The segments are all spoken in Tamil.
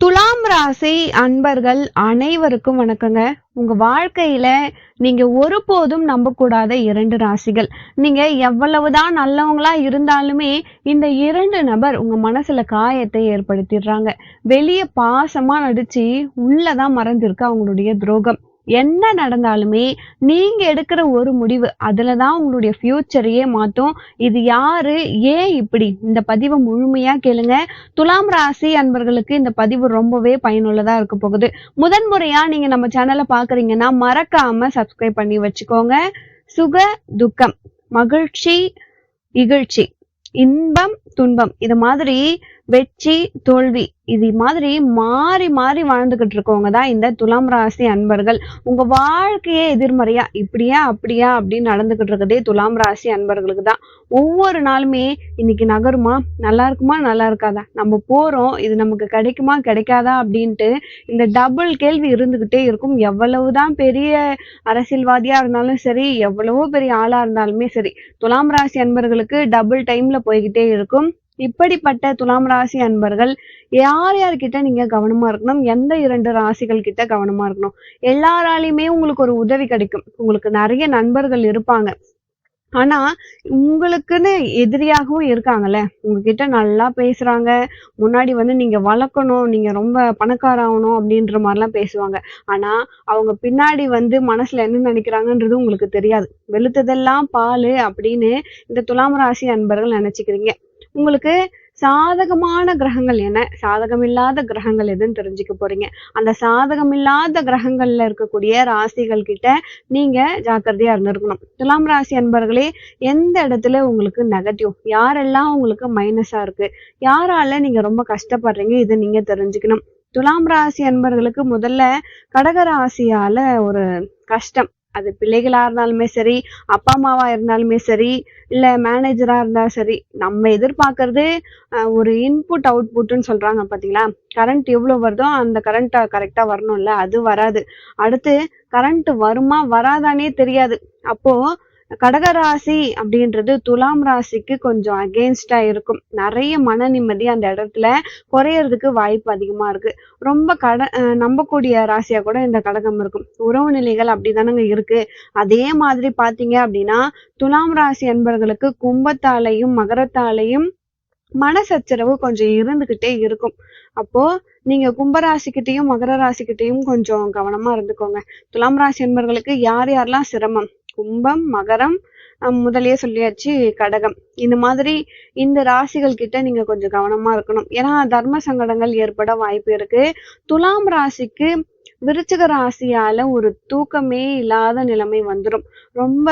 துலாம் ராசி அன்பர்கள் அனைவருக்கும் வணக்கங்க. உங்க வாழ்க்கையில நீங்க ஒருபோதும் நம்பக்கூடாத இரண்டு ராசிகள். நீங்க எவ்வளவுதான் நல்லவங்களா இருந்தாலுமே இந்த இரண்டு நபர் உங்க மனசுல காயத்தை ஏற்படுத்திடுறாங்க. வெளியே பாசமா நடிச்சு உள்ளதான் மறைஞ்சிருக்கு அவங்களுடைய துரோகம். என்ன நடந்தாலுமே நீங்க எடுக்கிற ஒரு முடிவு அதுலதான் உங்களுடைய ஃபியூச்சரையே மாத்தும். இது யாரு? ஏன் இப்படி? இந்த பதிவை முழுமையா கேளுங்க. துலாம் ராசி அன்பர்களுக்கு இந்த பதிவு ரொம்பவே பயனுள்ளதா இருக்க போகுது. முதன் முறையா நீங்க நம்ம சேனலை பாக்குறீங்கன்னா மறக்காம சப்ஸ்கிரைப் பண்ணி வச்சுக்கோங்க. சுக துக்கம் மகிழ்ச்சி இகழ்ச்சி இன்பம் துன்பம். இது மாதிரி வெற்றி தோல்வி. இது மாதிரி மாறி மாறி வாழ்ந்துகிட்டு இருக்கவங்க தான் இந்த துலாம் ராசி அன்பர்கள். உங்க வாழ்க்கையே எதிர்மறையா இப்படியா அப்படியா அப்படின்னு நடந்துகிட்டு இருக்கதே துலாம் ராசி அன்பர்களுக்கு தான். ஒவ்வொரு நாளுமே இன்னைக்கு நகருமா? நல்லா இருக்குமா? நல்லா இருக்காதா? நம்ம போறோம். இது நமக்கு கிடைக்குமா? கிடைக்காதா? அப்படின்ட்டு இந்த டபுள் கேள்வி இருந்துகிட்டே இருக்கும். எவ்வளவுதான் பெரிய அரசியல்வாதியா இருந்தாலும் சரி எவ்வளவோ பெரிய ஆளா இருந்தாலுமே சரி துலாம் ராசி அன்பர்களுக்கு டபுள் டைம்ல போய்கிட்டே இருக்கும். இப்படிப்பட்ட துலாம் ராசி அன்பர்கள் யார் யார்கிட்ட நீங்க கவனமா இருக்கணும்? எந்த இரண்டு ராசிகள் கிட்ட கவனமா இருக்கணும்? எல்லாராலையுமே உங்களுக்கு ஒரு உதவி கிடைக்கும். உங்களுக்கு நிறைய நண்பர்கள் இருப்பாங்க. ஆனா உங்களுக்குன்னு எதிரியாகவும் இருக்காங்கல்ல? உங்ககிட்ட நல்லா பேசுறாங்க. முன்னாடி வந்து நீங்க வளர்க்கணும். நீங்க ரொம்ப பணக்காராகணும் அப்படின்ற மாதிரிலாம் பேசுவாங்க. ஆனா அவங்க பின்னாடி வந்து மனசுல என்ன நினைக்கிறாங்கன்றது உங்களுக்கு தெரியாது. வெளுத்ததெல்லாம் பால் அப்படின்னு இந்த துலாம் ராசி அன்பர்கள் நினைச்சுக்கிறீங்க. உங்களுக்கு சாதகமான கிரகங்கள் என்ன? சாதகம் இல்லாத கிரகங்கள் எதுன்னு தெரிஞ்சுக்க போறீங்க. அந்த சாதகம் இல்லாத கிரகங்கள்ல இருக்கக்கூடிய ராசிகள் கிட்ட நீங்க ஜாக்கிரதையா இருந்திருக்கணும். துலாம் ராசி அன்பர்களே எந்த இடத்துல உங்களுக்கு நெகட்டிவ் யாரெல்லாம் உங்களுக்கு மைனஸா இருக்கு? யாரால நீங்க ரொம்ப கஷ்டப்படுறீங்க? இதை நீங்க தெரிஞ்சுக்கணும். துலாம் ராசி அன்பர்களுக்கு முதல்ல கடக ராசியால ஒரு கஷ்டம். அது பிள்ளைகளாக இருந்தாலுமே சரி அப்பா அம்மாவாக இருந்தாலுமே சரி இல்லை மேனேஜராக இருந்தால் சரி நம்ம எதிர்பார்க்கறது ஒரு இன்புட் அவுட்புட்டுன்னு சொல்கிறாங்க பார்த்தீங்களா கரண்ட் எவ்வளோ வருதோ அந்த கரண்ட்டை கரெக்டாக வரணும்ல அது வராது. அடுத்து கரண்ட் வருமா வராதானே தெரியாது. அப்போது கடகராசி அப்படின்றது துலாம் ராசிக்கு கொஞ்சம் அகெயின்ஸ்டா இருக்கும். நிறைய மன நிம்மதி அந்த இடத்துல குறையறதுக்கு வாய்ப்பு அதிகமா இருக்கு. ரொம்ப கட அஹ் நம்பக்கூடிய ராசியா கூட இந்த கடகம் இருக்கும். உறவு நிலைகள் அப்படிதானங்க இருக்கு. அதே மாதிரி பாத்தீங்க அப்படின்னா துலாம் ராசி அன்பர்களுக்கு கும்பத்தாலையும் மகரத்தாலையும் மனசச்சரவு கொஞ்சம் இருந்துகிட்டே இருக்கும். அப்போ நீங்க கும்பராசிக்கிட்டையும் மகர ராசிக்கிட்டையும் கொஞ்சம் கவனமா இருந்துக்கோங்க. துலாம் ராசி என்பர்களுக்கு யார் யாரெல்லாம் சிரமம்? கும்பம் மகரம் அஹ் சொல்லியாச்சு கடகம். இந்த மாதிரி இந்த ராசிகள் கிட்ட நீங்க கொஞ்சம் கவனமா இருக்கணும். ஏன்னா தர்ம சங்கடங்கள் ஏற்பட வாய்ப்பு இருக்கு. துலாம் ராசிக்கு விருச்சிக ராசியால ஒரு தூக்கமே இல்லாத நிலைமை வந்துடும் ரொம்ப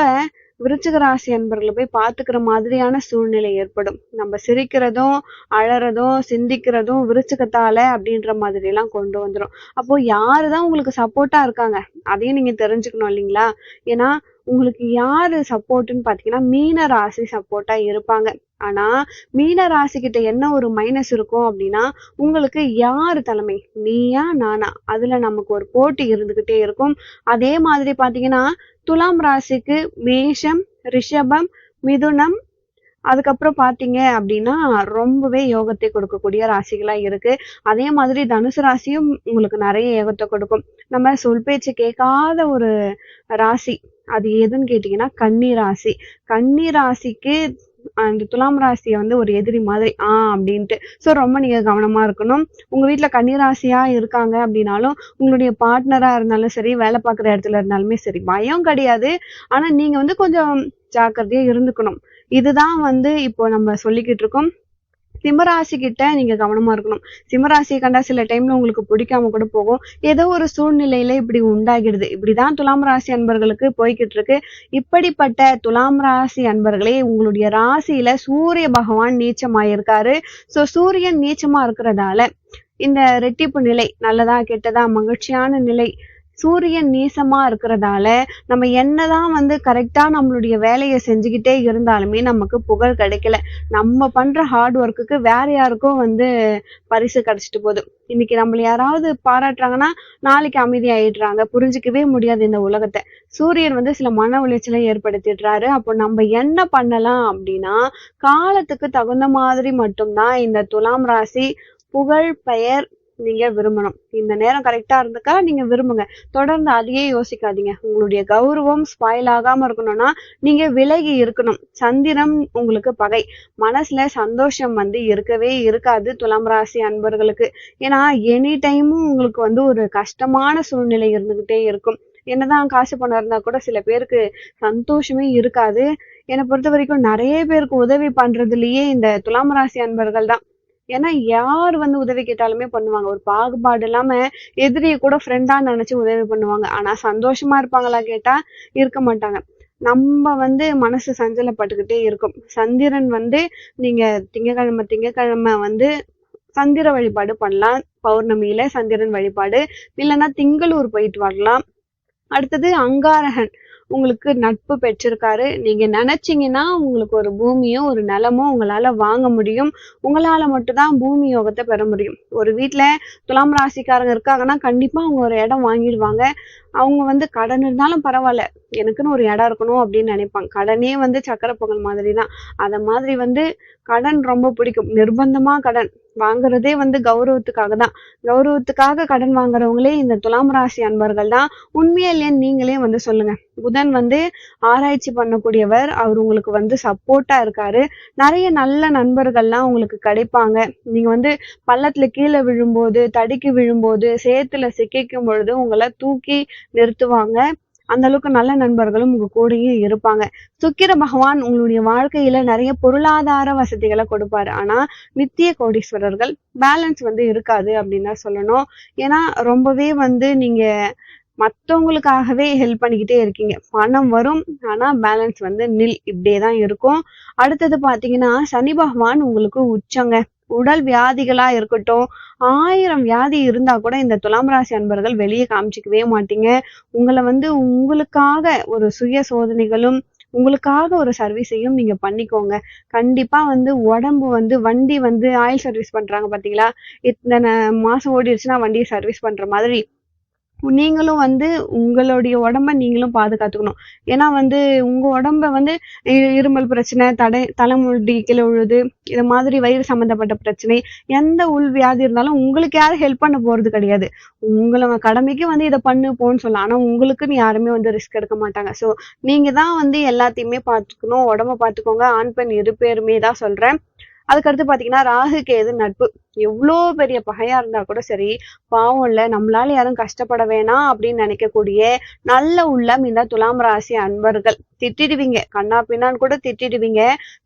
விருச்சிக ராசி அன்பர்களை போய் பாத்துக்கிற மாதிரியான சூழ்நிலை ஏற்படும். நம்ம சிரிக்கிறதும் அழறதும் சிந்திக்கிறதும் விருச்சிகத்தால அப்படின்ற மாதிரி எல்லாம் கொண்டு வந்துடும் அப்போ யாருதான் உங்களுக்கு சப்போர்ட்டா இருக்காங்க? அதையும் நீங்க தெரிஞ்சுக்கணும் இல்லைங்களா? ஏன்னா உங்களுக்கு யாரு சப்போர்ட்டுன்னு பாத்தீங்கன்னா மீன ராசி சப்போர்ட்டா இருப்பாங்க. ஆனா மீன ராசி கிட்ட என்ன ஒரு மைனஸ் இருக்கும் அப்படின்னா உங்களுக்கு யார் தலைமை? நீயா நானா? அதுல நமக்கு ஒரு போட்டி இருந்துகிட்டே இருக்கும். அதே மாதிரி பாத்தீங்கன்னா துலாம் ராசிக்கு மேஷம் ரிஷபம் மிதுனம் அதுக்கப்புறம் பாத்தீங்க அப்படின்னா ரொம்பவே யோகத்தை கொடுக்கக்கூடிய ராசிகளா இருக்கு. அதே மாதிரி தனுசு ராசியும் உங்களுக்கு நிறைய யோகத்தை கொடுக்கும். நம்ம சொல் பேச்சு கேட்காத ஒரு ராசி அது எதுன்னு கேட்டீங்கன்னா கன்னி ராசி. கன்னி ராசிக்கு அந்த துலாம் ராசியை வந்து ஒரு எதிரி மாதிரி ஆஹ் அப்படின்ட்டு. ஸோ ரொம்ப நீங்க கவனமா இருக்கணும். உங்க வீட்டில் கன்னிராசியாக இருக்காங்க அப்படின்னாலும் உங்களுடைய பார்ட்னராக இருந்தாலும் சரி வேலை பார்க்குற இடத்துல இருந்தாலுமே சரி பயம் கிடையாது. ஆனா நீங்க வந்து கொஞ்சம் ஜாக்கிரதையா இருந்துக்கணும். இதுதான் வந்து இப்போ நம்ம சொல்லிக்கிட்டு இருக்கோம். சிம்மராசி கிட்ட நீங்க கவனமா இருக்கணும். சிம்மராசியை கண்டா சில டைம்ல உங்களுக்கு பிடிக்காம கூட போகும். ஏதோ ஒரு சூழ்நிலையில இப்படி உண்டாகிடுது. இப்படிதான் துலாம் ராசி அன்பர்களுக்கு போய்கிட்டு இருக்கு. இப்படிப்பட்ட துலாம் ராசி அன்பர்களே உங்களுடைய ராசியில சூரிய பகவான் நீச்சமாயிருக்காரு. சோ சூரியன் நீச்சமா இருக்கிறதால இந்த ரெட்டிப்பு நிலை நல்லதா கெட்டதா மகிழ்ச்சியான நிலை சூரியன் நீசமா இருக்கிறதால நம்ம என்னதான் வந்து கரெக்டா நம்மளுடைய வேலையை செஞ்சுக்கிட்டே இருந்தாலுமே நமக்கு புகழ் கிடைக்கல. நம்ம பண்ற ஹார்ட் ஒர்க்குக்கு வேற யாருக்கும் வந்து பரிசு கிடைச்சிட்டு போகுது. இன்னைக்கு நம்மள யாராவது பாராட்டுறாங்கன்னா நாளைக்கு அமைதி ஆயிடுறாங்க புரிஞ்சுக்கவே முடியாது இந்த உலகத்தை. சூரியன் வந்து சில மன உளைச்சலை ஏற்படுத்திடுறாரு. அப்போ நம்ம என்ன பண்ணலாம் அப்படின்னா காலத்துக்கு தகுந்த மாதிரி மட்டும்தான் இந்த துலாம் ராசி புகழ் பெயர் நீங்க விரும்பணும். இந்த நேரம் கரெக்டா இருந்துக்கா நீங்க விரும்புங்க. தொடர்ந்து அதையே யோசிக்காதீங்க. உங்களுடைய கௌரவம் ஸ்பாயில் ஆகாம இருக்கணும்னா நீங்க விலகி இருக்கணும். சந்திரம் உங்களுக்கு பகை. மனசுல சந்தோஷம் வந்து இருக்கவே இருக்காது துலாம் ராசி அன்பர்களுக்கு. ஏன்னா எனி டைமும் உங்களுக்கு வந்து ஒரு கஷ்டமான சூழ்நிலை இருந்துகிட்டே இருக்கும். என்னதான் காசு பணம் இருந்தா கூட சில பேருக்கு சந்தோஷமே இருக்காது. என்னை பொறுத்த வரைக்கும் நிறைய பேருக்கு உதவி பண்றதுலயே இந்த துலாம் ராசி அன்பர்கள் தான். ஏன்னா யார் வந்து உதவி கேட்டாலுமே பண்ணுவாங்க. ஒரு பாகுபாடு இல்லாம எதிரியை கூட ஃப்ரெண்டா நினைச்சு உதவி பண்ணுவாங்க. ஆனா சந்தோஷமா இருப்பாங்களா கேட்டா இருக்க மாட்டாங்க. நம்ம வந்து மனசு சஞ்சலப்பட்டுக்கிட்டே இருக்கும். சந்திரன் வந்து நீங்க திங்கக்கிழமை திங்கக்கிழமை வந்து சந்திர வழிபாடு பண்ணலாம். பௌர்ணமியில சந்திரன் வழிபாடு. இல்லைன்னா திங்களூர் போயிட்டு வரலாம். அடுத்தது அங்காரகன். உங்களுக்கு நட்பு பெற்றிருக்காரு. நீங்க நினைச்சீங்கன்னா உங்களுக்கு ஒரு பூமியோ ஒரு நிலமும் உங்களால வாங்க முடியும். உங்களால மட்டும்தான் பூமி யோகத்தை பெற முடியும். ஒரு வீட்டுல துலாம் ராசிக்காரங்க இருக்காங்கன்னா கண்டிப்பா அவங்க ஒரு இடம் வாங்கிடுவாங்க. அவங்க வந்து கடன் இருந்தாலும் பரவாயில்ல. எனக்குன்னு ஒரு இடம் இருக்கணும் அப்படின்னு நினைப்பாங்க. கடனே வந்து சக்கரை பொங்கல் மாதிரி தான் அதை மாதிரி வந்து கடன் ரொம்ப பிடிக்கும். நிர்பந்தமா கடன். வாங்குறதே வந்து கௌரவத்துக்காக தான். கௌரவத்துக்காக கடன் வாங்குறவங்களே இந்த துலாம் ராசி அன்பர்கள் தான். உண்மையிலேயே நீங்களே வந்து சொல்லுங்க. புதன் வந்து ஆராய்ச்சி பண்ணக்கூடியவர். அவர் உங்களுக்கு வந்து சப்போர்ட்டா இருக்காரு. நிறைய நல்ல நண்பர்கள்லாம் உங்களுக்கு கிடைப்பாங்க. நீங்க வந்து பள்ளத்துல கீழே விழும்போது தடுக்கி விழும்போது சேத்துல சிக்கிக்கும் பொழுது உங்களை தூக்கி நிறுத்துவாங்க. அந்த அளவுக்கு நல்ல நண்பர்களும் உங்க கூடயும் இருப்பாங்க. சுக்கிர பகவான் உங்களுடைய வாழ்க்கையில நிறைய பொருளாதார வசதிகளை கொடுப்பாரு. ஆனா நித்திய கோடீஸ்வரர்கள் பேலன்ஸ் வந்து இருக்காது அப்படின்னு தான் சொல்லணும். ஏன்னா ரொம்பவே வந்து நீங்க மற்றவங்களுக்காகவே ஹெல்ப் பண்ணிக்கிட்டே இருக்கீங்க. பணம் வரும் ஆனா பேலன்ஸ் வந்து நில் இப்படியே தான் இருக்கும். அடுத்தது பாத்தீங்கன்னா சனி பகவான் உங்களுக்கு உச்சங்க. உடல் வியாதிகளா இருக்கட்டும் ஆயிரம் வியாதி இருந்தா கூட இந்த துலாம் ராசி அன்பர்கள் வெளியே காமிச்சிக்கவே மாட்டீங்க. உங்களை வந்து உங்களுக்காக ஒரு சுய சோதனைகளும் உங்களுக்காக ஒரு சர்வீஸையும் நீங்க பண்ணிக்கோங்க. கண்டிப்பா வந்து உடம்பு வந்து வண்டி வந்து ஆயில் சர்வீஸ் பண்றாங்க பாத்தீங்களா? இத்தனை மாசம் ஓடிடுச்சுன்னா வண்டியை சர்வீஸ் பண்ற மாதிரி நீங்களும் வந்து உங்களுடைய உடம்ப நீங்களும் பாதுகாத்துக்கணும். ஏன்னா வந்து உங்க உடம்ப வந்து இருமல் பிரச்சனை தடை தலைமுடி கீழே உழுது இது மாதிரி வயிறு சம்பந்தப்பட்ட பிரச்சனை எந்த உள் வியாதி இருந்தாலும் உங்களுக்கு யாரும் ஹெல்ப் பண்ண போறது கிடையாது. உங்களை கடமைக்கு வந்து இதை பண்ணு போன்னு சொல்லலாம். ஆனா உங்களுக்குன்னு யாருமே வந்து ரிஸ்க் எடுக்க மாட்டாங்க. ஸோ நீங்க தான் வந்து எல்லாத்தையுமே பார்த்துக்கணும் உடம்ப பார்த்துக்கோங்க ஆண் பெண் இரு பேருமே தான் சொல்றேன். அதுக்கடுத்து பார்த்தீங்கன்னா ராகு கேது நட்பு? எவ்வளோ பெரிய பகையா இருந்தா கூட சரி பாவம் இல்லை நம்மளால யாரும் கஷ்டப்பட வேணாம் அப்படின்னு நினைக்கக்கூடிய நல்ல உள்ளம் இந்த துலாம் ராசி அன்பர்கள். திட்டிடுவீங்க. கண்ணா பின்னான்னு கூட திட்டிடுவீங்க.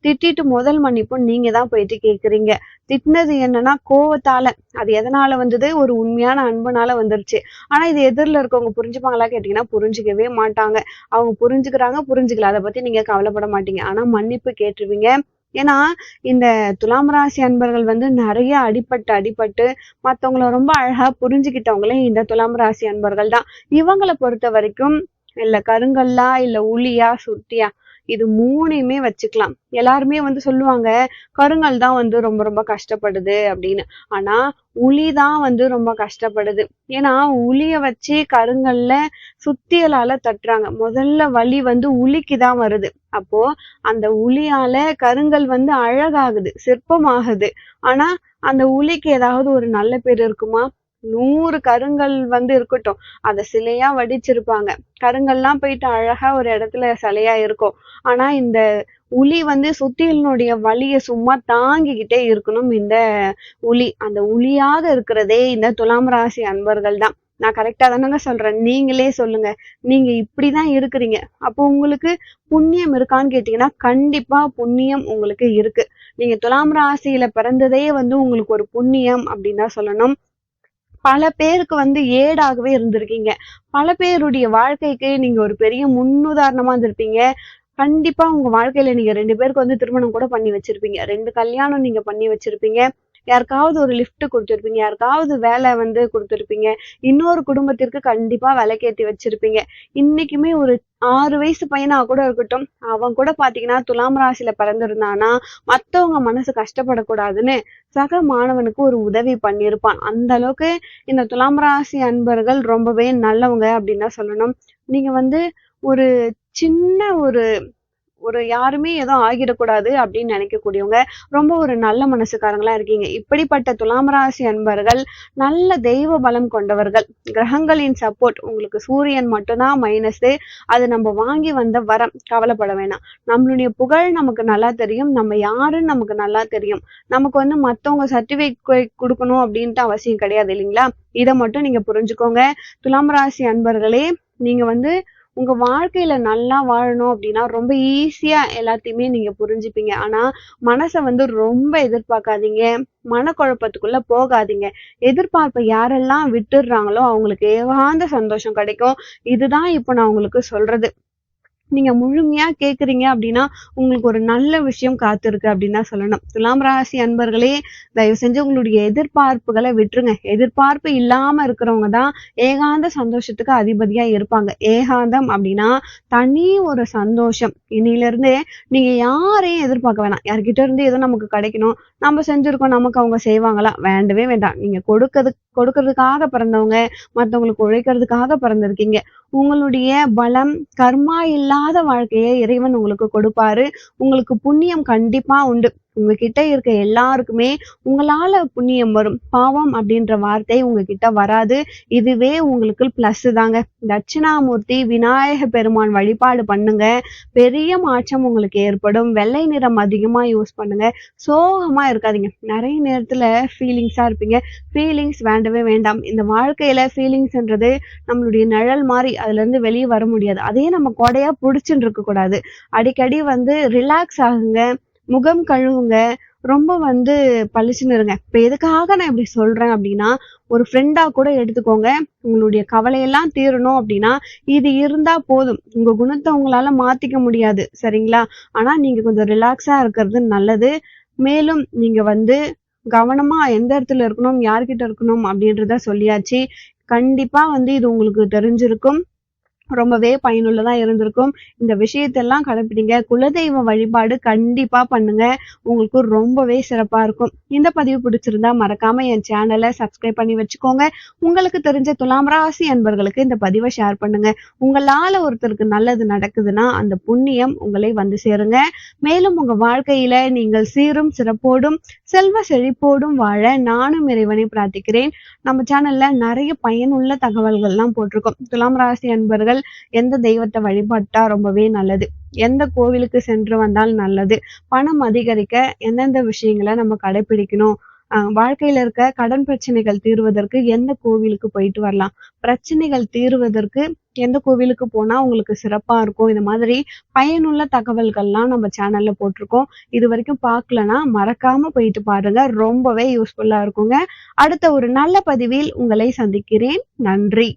திட்டிட்டு முதல் மன்னிப்பு நீங்க தான் போயிட்டு கேட்குறீங்க திட்டினது என்னன்னா கோவத்தால. அது எதனால வந்தது? ஒரு உண்மையான அன்புனால வந்துருச்சு. ஆனா இது எதிரில் இருக்கவங்க புரிஞ்சுப்பாங்களா கேட்டீங்கன்னா புரிஞ்சுக்கவே மாட்டாங்க. அவங்க புரிஞ்சுக்கிறாங்க புரிஞ்சுக்கல. அதை பத்தி நீங்க கவலைப்பட மாட்டீங்க. ஆனா மன்னிப்பு கேட்டுருவீங்க. ஏன்னா இந்த துலாம் ராசி அன்பர்கள் வந்து நிறைய அடிபட்டு அடிபட்டு மற்றவங்கள ரொம்ப அழகா புரிஞ்சுக்கிட்டவங்களே இந்த துலாம் ராசி அன்பர்கள் தான் இவங்கள பொறுத்த வரைக்கும் இல்ல கருங்கல்லா இல்ல உளியா சுட்டியா இது மூணையுமே வச்சுக்கலாம். எல்லாருமே வந்து சொல்லுவாங்க கருங்கல் தான் வந்து ரொம்ப ரொம்ப கஷ்டப்படுது அப்படின்னு. ஆனா உளி தான் வந்து ரொம்ப கஷ்டப்படுது. ஏன்னா உளிய வச்சு கருங்கல்ல சுத்தியலால தட்டுறாங்க. முதல்ல வலி வந்து உளிக்கு தான் வருது. அப்போ அந்த உளியால கருங்கல் வந்து அழகாகுது சிற்பமாகுது. ஆனா அந்த உளிக்கு ஏதாவது ஒரு நல்ல பேர் இருக்குமா? நூறு கருங்கல் வந்து இருக்கட்டும். அதை சிலையா வடிச்சிருப்பாங்க. கருங்கல்லாம் போயிட்டு அழகா ஒரு இடத்துல சிலையா இருக்கும். ஆனா இந்த உளி வந்து சுத்தியலினுடைய வழியை சும்மா தாங்கிக்கிட்டே இருக்கணும் இந்த உளி. அந்த உளியாக இருக்கிறதே இந்த துலாம் ராசி அன்பர்கள் தான். நான் கரெக்டாக தானங்க சொல்கிறேன் நீங்களே சொல்லுங்க. நீங்க இப்படிதான் இருக்கிறீங்க. அப்போ உங்களுக்கு புண்ணியம் இருக்கான்னு கேட்டிங்கன்னா கண்டிப்பாக புண்ணியம் உங்களுக்கு இருக்கு. நீங்க துலாம் ராசியில பிறந்ததே வந்து உங்களுக்கு ஒரு புண்ணியம் அப்படின்னு தான் சொல்லணும். பல பேருக்கு வந்து ஏடாகவே இருந்திருக்கீங்க. பல பேருடைய வாழ்க்கைக்கு நீங்க ஒரு பெரிய முன்னுதாரணமா இருந்திருப்பீங்க. கண்டிப்பா உங்க வாழ்க்கையில நீங்க ரெண்டு பேருக்கு வந்து திருமணம் கூட பண்ணி வச்சிருப்பீங்க. ரெண்டு கல்யாணம் நீங்க பண்ணி வச்சிருப்பீங்க. யாருக்காவது ஒரு லிஃப்ட் கொடுத்துருப்பீங்க யாருக்காவது வேலை வந்து கொடுத்துருப்பீங்க இன்னொரு குடும்பத்திற்கு கண்டிப்பா விலைக்கேத்தி வச்சிருப்பீங்க. இன்னைக்குமே ஒரு ஆறு வயசு பையனா கூட இருக்கட்டும் அவன் கூட பாத்தீங்கன்னா துலாம் ராசியில பிறந்திருந்தானா மத்தவங்க மனசு கஷ்டப்படக்கூடாதுன்னு சக மாணவனுக்கு ஒரு உதவி பண்ணியிருப்பான். அந்த அளவுக்கு இந்த துலாம் ராசி அன்பர்கள் ரொம்பவே நல்லவங்க அப்படின்னு தான் சொல்லணும். நீங்க வந்து ஒரு சின்ன ஒரு ஒரு யாருமே எதுவும் ஆகிடக்கூடாது அப்படின்னு நினைக்கக்கூடியவங்க ரொம்ப ஒரு நல்ல மனசுக்காரங்களா இருக்கீங்க. இப்படிப்பட்ட துலாம் ராசி அன்பர்கள் நல்ல தெய்வ பலம் கொண்டவர்கள் கிரகங்களின் சப்போர்ட் உங்களுக்கு சூரியன் மட்டும்தான் மைனஸ் அது நம்ம வாங்கி வந்த வரம் கவலைப்பட வேணாம். நம்மளுடைய புகழ் நமக்கு நல்லா தெரியும் நம்ம யாருன்னு நமக்கு நல்லா தெரியும். நமக்கு வந்து மத்தவங்க சர்டிஃபிகேட் கொடுக்கணும் அப்படின்ட்டு அவசியம் கிடையாது இல்லைங்களா? இதை மட்டும் நீங்க புரிஞ்சுக்கோங்க. துலாம் ராசி அன்பர்களே நீங்க வந்து உங்க வாழ்க்கையில நல்லா வாழணும் அப்படின்னா ரொம்ப ஈஸியா எல்லாத்தையுமே நீங்க புரிஞ்சுப்பீங்க. ஆனா மனசை வந்து ரொம்ப எதிர்பார்க்காதீங்க. மனக்குழப்பத்துக்குள்ள போகாதீங்க. எதிர்பார்ப்பை யாரெல்லாம் விட்டுடுறாங்களோ அவங்களுக்கு ஏகாந்த சந்தோஷம் கிடைக்கும். இதுதான் இப்போ நான் உங்களுக்கு சொல்றது. நீங்க முழுமையா கேக்குறீங்க அப்படின்னா உங்களுக்கு ஒரு நல்ல விஷயம் காத்திருக்கு அப்படின்னு சொல்லணும். துலாம் ராசி அன்பர்களே தயவு செஞ்சு உங்களுடைய எதிர்பார்ப்புகளை விட்டுருங்க. எதிர்பார்ப்பு இல்லாம இருக்கிறவங்க தான் ஏகாந்த சந்தோஷத்துக்கு அதிபதியா இருப்பாங்க. ஏகாந்தம் அப்படின்னா தனி ஒரு சந்தோஷம். இன்னில இருந்தே நீங்க யாரையும் எதிர்பார்க்க வேணாம். யார்கிட்ட இருந்து ஏதோ நமக்கு கிடைக்கணும். நம்ம செஞ்சிருக்கோம் நமக்கு அவங்க செய்வாங்களா? வேண்டவே வேண்டாம். நீங்க கொடுக்கறது கொடுக்கறதுக்காக பிறந்தவங்க மத்தவங்களுக்கு உழைக்கிறதுக்காக பிறந்திருக்கீங்க. உங்களுடைய பலம் கர்மா இல்லாத வாழ்க்கையை இறைவன் உங்களுக்கு கொடுப்பாரு. உங்களுக்கு புண்ணியம் கண்டிப்பா உண்டு. உங்ககிட்ட இருக்க எல்லாருக்குமே உங்களால புண்ணியம் வரும். பாவம் அப்படின்ற வார்த்தை உங்ககிட்ட வராது. இதுவே உங்களுக்கு பிளஸ் தாங்க. தட்சிணாமூர்த்தி விநாயக பெருமான் வழிபாடு பண்ணுங்க. பெரிய மாற்றம் உங்களுக்கு ஏற்படும். வெள்ளை நிறம் அதிகமா யூஸ் பண்ணுங்க. சோகமா இருக்காதீங்க. நிறைய நேரத்துல ஃபீலிங்ஸா இருப்பீங்க. ஃபீலிங்ஸ் வேண்டவே வேண்டாம். இந்த வாழ்க்கையில ஃபீலிங்ஸ்ன்றது நம்மளுடைய நிழல் மாதிரி அதுல இருந்து வெளியே வர முடியாது. அதே நம்ம கொடையா புடிச்சுட்டு இருக்க கூடாது. அடிக்கடி வந்து ரிலாக்ஸ் ஆகுங்க. முகம் கழுவுங்க ரொம்ப வந்து பளிச்சுன்னு இருங்க. இப்போ எதுக்காக நான் இப்படி சொல்கிறேன் அப்படின்னா ஒரு ஃப்ரெண்டாக கூட எடுத்துக்கோங்க. உங்களுடைய கவலையெல்லாம் தீரணும் அப்படின்னா இது இருந்தால் போதும். உங்கள் குணத்தை உங்களால் மாற்றிக்க முடியாது. சரிங்களா? ஆனால் நீங்கள் கொஞ்சம் ரிலாக்ஸாக இருக்கிறது நல்லது. மேலும் நீங்கள் வந்து கவனமாக எந்த இடத்துல இருக்கணும் யார்கிட்ட இருக்கணும் அப்படின்றத சொல்லியாச்சு. கண்டிப்பாக வந்து இது உங்களுக்கு தெரிஞ்சிருக்கும். ரொம்பவே பயனுள்ளதாக இருந்திருக்கும். இந்த விஷயத்தெல்லாம் கடைப்பிடிங்க. குலதெய்வ வழிபாடு கண்டிப்பாக பண்ணுங்க. உங்களுக்கு ரொம்பவே சிறப்பாக இருக்கும். இந்த பதிவு பிடிச்சிருந்தா மறக்காம என் சேனலை சப்ஸ்கிரைப் பண்ணி வச்சுக்கோங்க. உங்களுக்கு தெரிஞ்ச துலாம் ராசி அன்பர்களுக்கு இந்த பதிவை ஷேர் பண்ணுங்க. உங்களால் ஒருத்தருக்கு நல்லது நடக்குதுன்னா அந்த புண்ணியம் உங்களை வந்து சேருங்க. மேலும் உங்க வாழ்க்கையில நீங்கள் சீரும் சிறப்போடும் செல்வ செழிப்போடும் வாழ நானும் இறைவனை பிரார்த்திக்கிறேன். நம்ம சேனல்ல நிறைய பயனுள்ள தகவல்கள்லாம் போட்டிருக்கோம். துலாம் ராசி அன்பர்கள் எந்த தெய்வத்தை வழிபட்டா ரொம்பவே நல்லது. எந்த கோவிலுக்கு சென்று வந்தால் நல்லது. பணம் அதிகரிக்க எந்தெந்த விஷயங்களை நம்ம கடைபிடிக்கணும் வாழ்க்கையில இருக்க கடன் பிரச்சனைகள் தீர்வதற்கு எந்த கோவிலுக்கு போயிட்டு வரலாம்? பிரச்சனைகள் தீர்வதற்கு எந்த கோவிலுக்கு போனா உங்களுக்கு சிறப்பா இருக்கும்? இந்த மாதிரி பயனுள்ள தகவல்கள்லாம் நம்ம சேனல்ல போட்டிருக்கோம். இது வரைக்கும் பார்க்கலனா மறக்காம போயிட்டு பாருங்க. ரொம்பவே யூஸ்ஃபுல்லா இருக்குங்க. அடுத்த ஒரு நல்ல பதிவில் உங்களை சந்திக்கிறேன். நன்றி.